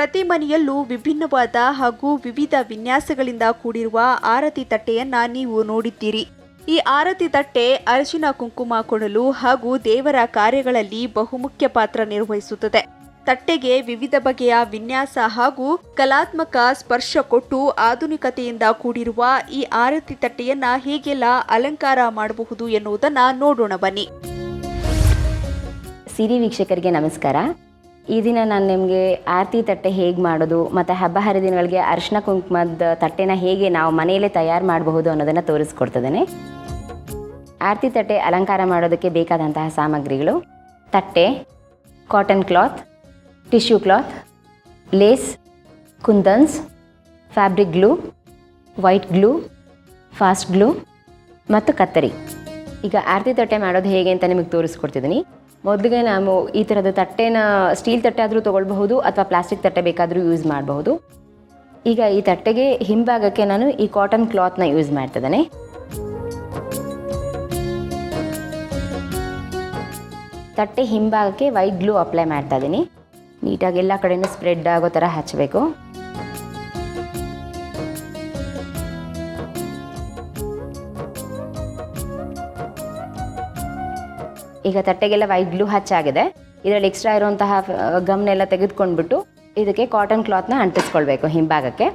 ಪ್ರತಿ ಮನೆಯಲ್ಲೂ ವಿಭಿನ್ನವಾದ ಹಾಗೂ ವಿವಿಧ ವಿನ್ಯಾಸಗಳಿಂದ ಕೂಡಿರುವ ಆರತಿ ತಟ್ಟೆಯನ್ನ ನೀವು ನೋಡಿದ್ದೀರಿ. ಈ ಆರತಿ ತಟ್ಟೆ ಅರಿಶಿನ ಕುಂಕುಮ ಕೊಡಲು ಹಾಗೂ ದೇವರ ಕಾರ್ಯಗಳಲ್ಲಿ ಬಹುಮುಖ್ಯ ಪಾತ್ರ ನಿರ್ವಹಿಸುತ್ತದೆ. ತಟ್ಟೆಗೆ ವಿವಿಧ ಬಗೆಯ ವಿನ್ಯಾಸ ಹಾಗೂ ಕಲಾತ್ಮಕ ಸ್ಪರ್ಶ ಕೊಟ್ಟು ಆಧುನಿಕತೆಯಿಂದ ಕೂಡಿರುವ ಈ ಆರತಿ ತಟ್ಟೆಯನ್ನ ಹೇಗೆಲ್ಲ ಅಲಂಕಾರ ಮಾಡಬಹುದು ಎನ್ನುವುದನ್ನ ನೋಡೋಣ ಬನ್ನಿ. ಸಿರಿ ವೀಕ್ಷಕರಿಗೆ ನಮಸ್ಕಾರ. ಈ ದಿನ ನಾನು ನಿಮಗೆ ಆರತಿ ತಟ್ಟೆ ಹೇಗೆ ಮಾಡೋದು, ಮತ್ತು ಹಬ್ಬ ಹರಿದಿನಗಳಿಗೆ ಅರಿಶಿನ ಕುಂಕುಮದ ತಟ್ಟೆನ ಹೇಗೆ ನಾವು ಮನೆಯಲ್ಲೇ ತಯಾರು ಮಾಡಬಹುದು ಅನ್ನೋದನ್ನು ತೋರಿಸ್ಕೊಡ್ತಿದ್ದೇನೆ. ಆರತಿ ತಟ್ಟೆ ಅಲಂಕಾರ ಮಾಡೋದಕ್ಕೆ ಬೇಕಾದಂತಹ ಸಾಮಗ್ರಿಗಳು, ತಟ್ಟೆ cotton cloth tissue cloth lace kundans fabric glue white glue fast glue ಮತ್ತು ಕತ್ತರಿ. ಈಗ ಆರತಿ ತಟ್ಟೆ ಮಾಡೋದು ಹೇಗೆ ಅಂತ ನಿಮಗೆ ತೋರಿಸ್ಕೊಡ್ತಿದ್ದೀನಿ. ಮೊದಲಿಗೆ ನಾವು ಈ ಥರದ ತಟ್ಟೆನ, ಸ್ಟೀಲ್ ತಟ್ಟೆ ಆದರೂ ತೊಗೊಳ್ಬಹುದು ಅಥವಾ ಪ್ಲಾಸ್ಟಿಕ್ ತಟ್ಟೆ ಬೇಕಾದರೂ ಯೂಸ್ ಮಾಡಬಹುದು. ಈಗ ಈ ತಟ್ಟೆಗೆ ಹಿಂಭಾಗಕ್ಕೆ ನಾನು ಈ ಕಾಟನ್ ಕ್ಲಾತ್ನ ಯೂಸ್ ಮಾಡ್ತಿದ್ದೇನೆ. ತಟ್ಟೆ ಹಿಂಭಾಗಕ್ಕೆ ವೈಟ್ ಗ್ಲೂ ಅಪ್ಲೈ ಮಾಡ್ತಾ ಇದ್ದೀನಿ. ನೀಟಾಗಿ ಎಲ್ಲ ಕಡೆಯೂ ಸ್ಪ್ರೆಡ್ ಆಗೋ ಥರ ಹಚ್ಚಬೇಕು ಈಗ ತಟ್ಟೆಗೆಲ್ಲ ವೈಟ್ ಗ್ಲೂ ಹಚ್ಚಾಗಿದೆ. ಇದರಲ್ಲಿ ಎಕ್ಸ್ಟ್ರಾ ಇರುವಂತಹ ಗಮ್ನೆಲ್ಲ ತೆಗೆದುಕೊಂಡ್ಬಿಟ್ಟು ಇದಕ್ಕೆ ಕಾಟನ್ ಕ್ಲಾತ್ನ ಅಂಟಿಸ್ಕೊಳ್ಬೇಕು ಹಿಂಭಾಗಕ್ಕೆ.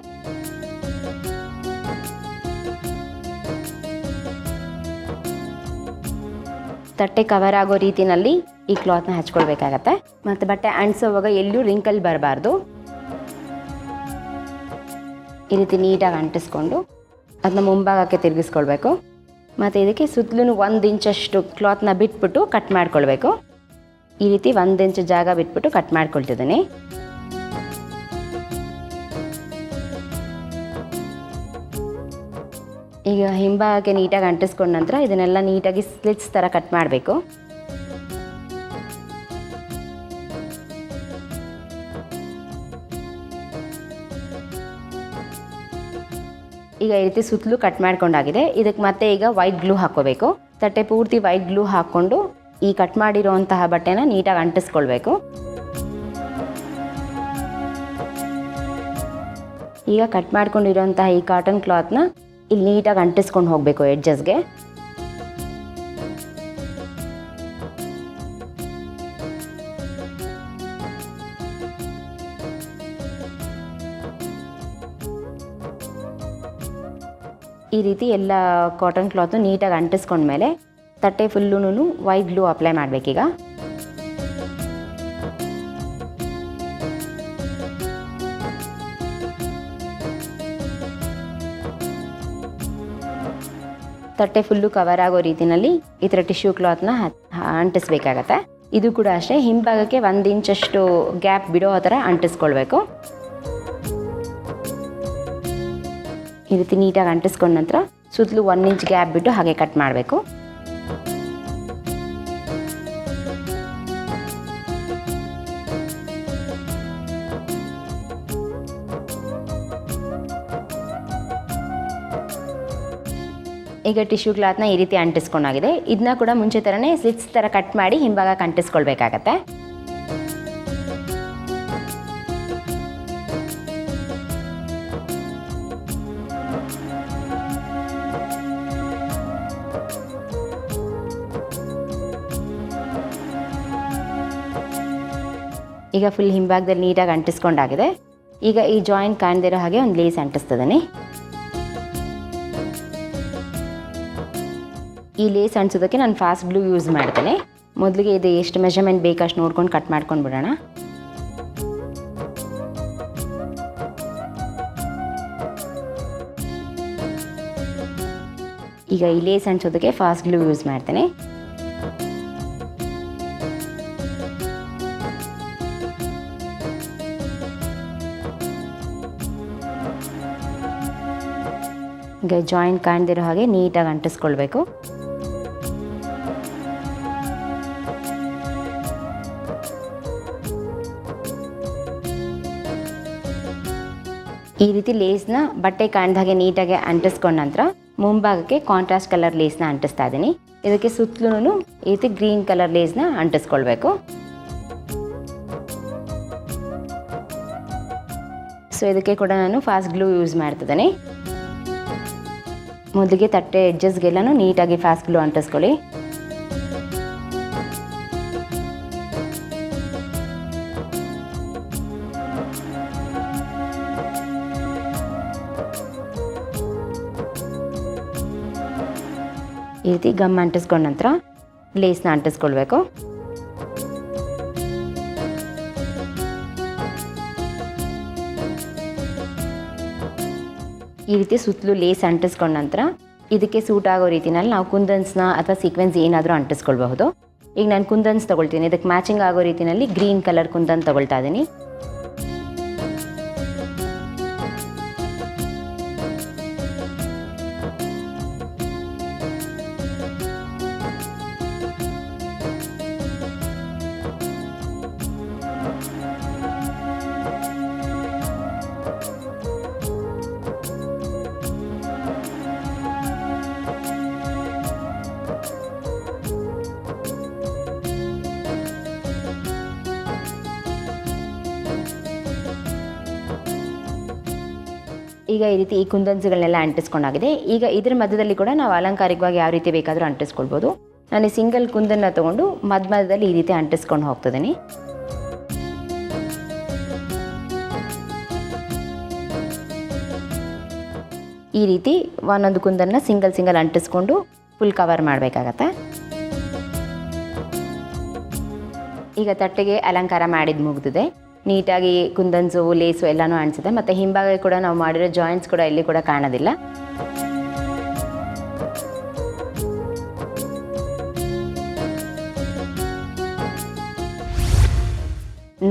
ತಟ್ಟೆ ಕವರ್ ಆಗೋ ರೀತಿನಲ್ಲಿ ಈ ಕ್ಲಾತ್ನ ಹಚ್ಕೊಳ್ಬೇಕಾಗತ್ತೆ. ಮತ್ತು ಬಟ್ಟೆ ಅಂಟಿಸೋವಾಗ ಎಲ್ಲೂ ರಿಂಕಲ್ ಬರಬಾರ್ದು. ಈ ರೀತಿ ನೀಟಾಗಿ ಅಂಟಿಸ್ಕೊಂಡು ಅದನ್ನ ಮುಂಭಾಗಕ್ಕೆ ತಿರುಗಿಸ್ಕೊಳ್ಬೇಕು. ಮತ್ತು ಇದಕ್ಕೆ ಸುತ್ತಲೂ ಒಂದು ಇಂಚಷ್ಟು ಕ್ಲಾತ್ನ ಬಿಟ್ಬಿಟ್ಟು ಕಟ್ ಮಾಡ್ಕೊಳ್ಬೇಕು. ಈ ರೀತಿ ಒಂದು ಇಂಚು ಜಾಗ ಬಿಟ್ಬಿಟ್ಟು ಕಟ್ ಮಾಡ್ಕೊಳ್ತಿದ್ದೀನಿ. ಈಗ ಹಿಂಭಾಗಕ್ಕೆ ನೀಟಾಗಿ ಅಂಟಿಸ್ಕೊಂಡ ನಂತರ ಇದನ್ನೆಲ್ಲ ನೀಟಾಗಿ ಸ್ಲಿಟ್ಸ್ ಥರ ಕಟ್ ಮಾಡಬೇಕು. ಈಗ ಈ ರೀತಿ ಸುತ್ತಲೂ ಕಟ್ ಮಾಡ್ಕೊಂಡಾಗಿದೆ. ಇದಕ್ಕೆ ಮತ್ತೆ ಈಗ ವೈಟ್ ಗ್ಲೂ ಹಾಕೋಬೇಕು ತಟ್ಟೆ ಪೂರ್ತಿ ವೈಟ್ ಗ್ಲೂ ಹಾಕ್ಕೊಂಡು ಈ ಕಟ್ ಮಾಡಿರೋಂತಹ ಬಟ್ಟೆನ ನೀಟಾಗಿ ಅಂಟಿಸ್ಕೊಳ್ಬೇಕು. ಈಗ ಕಟ್ ಮಾಡ್ಕೊಂಡಿರೋಂತಹ ಈ ಕಾಟನ್ ಕ್ಲಾತ್ನ ಇಲ್ಲಿ ನೀಟಾಗಿ ಅಂಟಿಸ್ಕೊಂಡು ಹೋಗಬೇಕು ಎಡ್ಜಸ್ಗೆ ಈ ರೀತಿ ಎಲ್ಲ ಕಾಟನ್ ಕ್ಲಾತು ನೀಟಾಗಿ ಅಂಟಿಸ್ಕೊಂಡ್ಮೇಲೆ ತಟ್ಟೆ ಫುಲ್ಲೂ ವೈಟ್ ಗ್ಲೂ ಅಪ್ಲೈ ಮಾಡಬೇಕೀಗ. ತಟ್ಟೆ ಫುಲ್ಲು ಕವರ್ ಆಗೋ ರೀತಿನಲ್ಲಿ ಈ ಥರ ಟಿಶ್ಯೂ ಕ್ಲಾತ್ನ ಅಂಟಿಸ್ಬೇಕಾಗತ್ತೆ. ಇದು ಕೂಡ ಅಷ್ಟೇ, ಹಿಂಭಾಗಕ್ಕೆ ಒಂದು ಇಂಚಷ್ಟು ಗ್ಯಾಪ್ ಬಿಡೋ ಆ ಥರ ಅಂಟಿಸ್ಕೊಳ್ಬೇಕು. ಈ ರೀತಿ ನೀಟಾಗಿ ಅಂಟಿಸ್ಕೊಂಡ ನಂತರ ಸುತ್ತಲೂ ಒನ್ ಇಂಚ್ ಗ್ಯಾಪ್ ಬಿಟ್ಟು ಹಾಗೆ ಕಟ್ ಮಾಡಬೇಕು. ಈಗ ಟಿಶ್ಯೂ ಕ್ಲಾತ್ನ ಈ ರೀತಿ ಅಂಟಿಸ್ಕೊಂಡಾಗಿದೆ. ಇದನ್ನ ಕೂಡ ಮುಂಚೆ ಥರನೇ ಸ್ಲಿಟ್ಸ್ ಥರ ಕಟ್ ಮಾಡಿ ಹಿಂಭಾಗ ಅಂಟಿಸ್ಕೊಳ್ಬೇಕಾಗತ್ತೆ ಈಗ ಫುಲ್ ಹಿಂಭಾಗದಲ್ಲಿ ನೀಟಾಗಿ ಅಂಟಿಸ್ಕೊಂಡಾಗಿದೆ. ಈಗ ಈ ಜಾಯಿಂಟ್ ಕಾಣ್ದಿರೋ ಹಾಗೆ ಒಂದು ಲೇಸ್ ಅಂಟಿಸ್ತದನೆ. ಈ ಲೇಸ್ ಅಂಟಿಸೋದಕ್ಕೆ ನಾನು ಫಾಸ್ಟ್ ಗ್ಲೂ ಯೂಸ್ ಮಾಡ್ತೇನೆ. ಮೊದಲಿಗೆ ಇದು ಎಷ್ಟು ಮೆಷರ್ಮೆಂಟ್ ಬೇಕಷ್ಟು ನೋಡ್ಕೊಂಡು ಕಟ್ ಮಾಡ್ಕೊಂಡು ಬಿಡೋಣ. ಈಗ ಈ ಲೇಸ್ ಅಂಟಿಸೋದಕ್ಕೆ ಫಾಸ್ಟ್ ಗ್ಲೂ ಯೂಸ್ ಮಾಡ್ತೇನೆ. ಈಗ ಜಾಯಿಂಟ್ ಕಾಣ್ದಿರೋ ಹಾಗೆ ನೀಟಾಗಿ ಅಂಟಿಸ್ಕೊಳ್ಬೇಕು. ಈ ರೀತಿ ಲೇಸ್ನ ಬಟ್ಟೆ ಕಾಣ್ದ ಹಾಗೆ ನೀಟಾಗಿ ಅಂಟಿಸ್ಕೊಂಡ ನಂತರ ಮುಂಭಾಗಕ್ಕೆ ಕಾಂಟ್ರಾಸ್ಟ್ ಕಲರ್ ಲೇಸ್ನ ಅಂಟಿಸ್ತಾ ಇದ್ದೀನಿ. ಇದಕ್ಕೆ ಸುತ್ತಲೂ ಈ ರೀತಿ ಗ್ರೀನ್ ಕಲರ್ ಲೇಸ್ನ ಅಂಟಿಸ್ಕೊಳ್ಬೇಕು. ಸೊ ಇದಕ್ಕೆ ಕೂಡ ನಾನು ಫಾಸ್ಟ್ ಗ್ಲೂ ಯೂಸ್ ಮಾಡ್ತಿದ್ದೇನೆ. ಮೊದಲಿಗೆ ತಟ್ಟೆ ಎಡ್ಜಸ್ಗೆಲ್ಲನೂ ನೀಟಾಗಿ ಫ್ಯಾಸ್ಟ್ ಅಂಟಿಸ್ಕೊಳ್ಳಿ. ಈ ರೀತಿ ಗಮ್ ಅಂಟಿಸ್ಕೊಂಡ ನಂತರ ಲೇಸ್ನ ಅಂಟಿಸ್ಕೊಳ್ಬೇಕು. ಈ ರೀತಿ ಸುತ್ತಲೂ ಲೇಸ್ ಅಂಟಿಸ್ಕೊಂಡ ನಂತರ ಇದಕ್ಕೆ ಸೂಟ್ ಆಗೋ ರೀತಿನಲ್ಲಿ ನಾವು ಕುಂದನ್ಸ್ನ ಅಥವಾ ಸೀಕ್ವೆನ್ಸ್ ಏನಾದರೂ ಅಂಟಿಸ್ಕೊಳ್ಬಹುದು. ಈಗ ನಾನು ಕುಂದನ್ಸ್ ತೊಗೊಳ್ತೀನಿ. ಇದಕ್ಕೆ ಮ್ಯಾಚಿಂಗ್ ಆಗೋ ರೀತಿಯಲ್ಲಿ ಗ್ರೀನ್ ಕಲರ್ ಕುಂದನ್ ತೊಗೊಳ್ತಾ ಇದ್ದೀನಿ ಈಗ ಈ ರೀತಿ ಈ ಕುಂದನ್ಸುಗಳನ್ನೆಲ್ಲ ಅಂಟಿಸ್ಕೊಂಡಾಗಿದೆ. ಈಗ ಇದರ ಮಧ್ಯದಲ್ಲಿ ಕೂಡ ನಾವು ಅಲಂಕಾರಿಕವಾಗಿ ಯಾವ ರೀತಿ ಬೇಕಾದರೂ ಅಂಟಿಸ್ಕೊಳ್ಬೋದು. ನಾನು ಸಿಂಗಲ್ ಕುಂದನ್ನ ತಗೊಂಡು ಮಧ್ಯ ಮಧ್ಯದಲ್ಲಿ ಈ ರೀತಿ ಅಂಟಿಸ್ಕೊಂಡು ಹೋಗ್ತಿದ್ದೀನಿ. ಈ ರೀತಿ ಒಂದೊಂದು ಕುಂದನ್ನ ಸಿಂಗಲ್ ಸಿಂಗಲ್ ಅಂಟಿಸ್ಕೊಂಡು ಫುಲ್ ಕವರ್ ಮಾಡಬೇಕಾಗತ್ತೆ. ಈಗ ತಟ್ಟೆಗೆ ಅಲಂಕಾರ ಮಾಡಿದ ಮುಗಿದಿದೆ. ನೀಟಾಗಿ ಕುಂದನ್ಸು, ಲೇಸು ಎಲ್ಲನೂ ಅಣಿಸಿದೆ ಮತ್ತು ಹಿಂಭಾಗ ಕೂಡ ನಾವು ಮಾಡಿರೋ ಜಾಯಿಂಟ್ಸ್ ಕೂಡ ಇಲ್ಲಿ ಕೂಡ ಕಾಣೋದಿಲ್ಲ.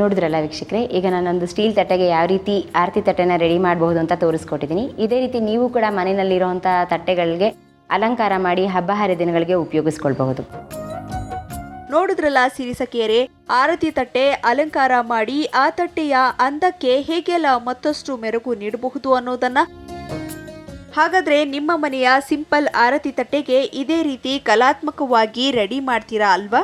ನೋಡಿದ್ರಲ್ಲ ವೀಕ್ಷಕರೆ, ಈಗ ನಾನೊಂದು ಸ್ಟೀಲ್ ತಟ್ಟೆಗೆ ಯಾವ ರೀತಿ ಆರತಿ ತಟ್ಟೆನ ರೆಡಿ ಮಾಡಬಹುದು ಅಂತ ತೋರಿಸ್ಕೊಟ್ಟಿದ್ದೀನಿ. ಇದೇ ರೀತಿ ನೀವು ಕೂಡ ಮನೆಯಲ್ಲಿರುವಂಥ ತಟ್ಟೆಗಳಿಗೆ ಅಲಂಕಾರ ಮಾಡಿ ಹಬ್ಬ ಹರಿದಿನಗಳಿಗೆ ಉಪಯೋಗಿಸ್ಕೊಳ್ಬಹುದು. ನೋಡಿದ್ರಲ್ಲ ಸಿರಿಸಕೇರೆ ಆರತಿ ತಟ್ಟೆ ಅಲಂಕಾರ ಮಾಡಿ ಆ ತಟ್ಟೆಯ ಅಂದಕ್ಕೆ ಹೇಗೆಲ್ಲ ಮತ್ತಷ್ಟು ಮೆರುಗು ನೀಡಬಹುದು ಅನ್ನೋದನ್ನ? ಹಾಗಾದ್ರೆ ನಿಮ್ಮ ಮನೆಯ ಸಿಂಪಲ್ ಆರತಿ ತಟ್ಟೆಗೆ ಇದೇ ರೀತಿ ಕಲಾತ್ಮಕವಾಗಿ ರೆಡಿ ಮಾಡ್ತೀರಾ ಅಲ್ವಾ?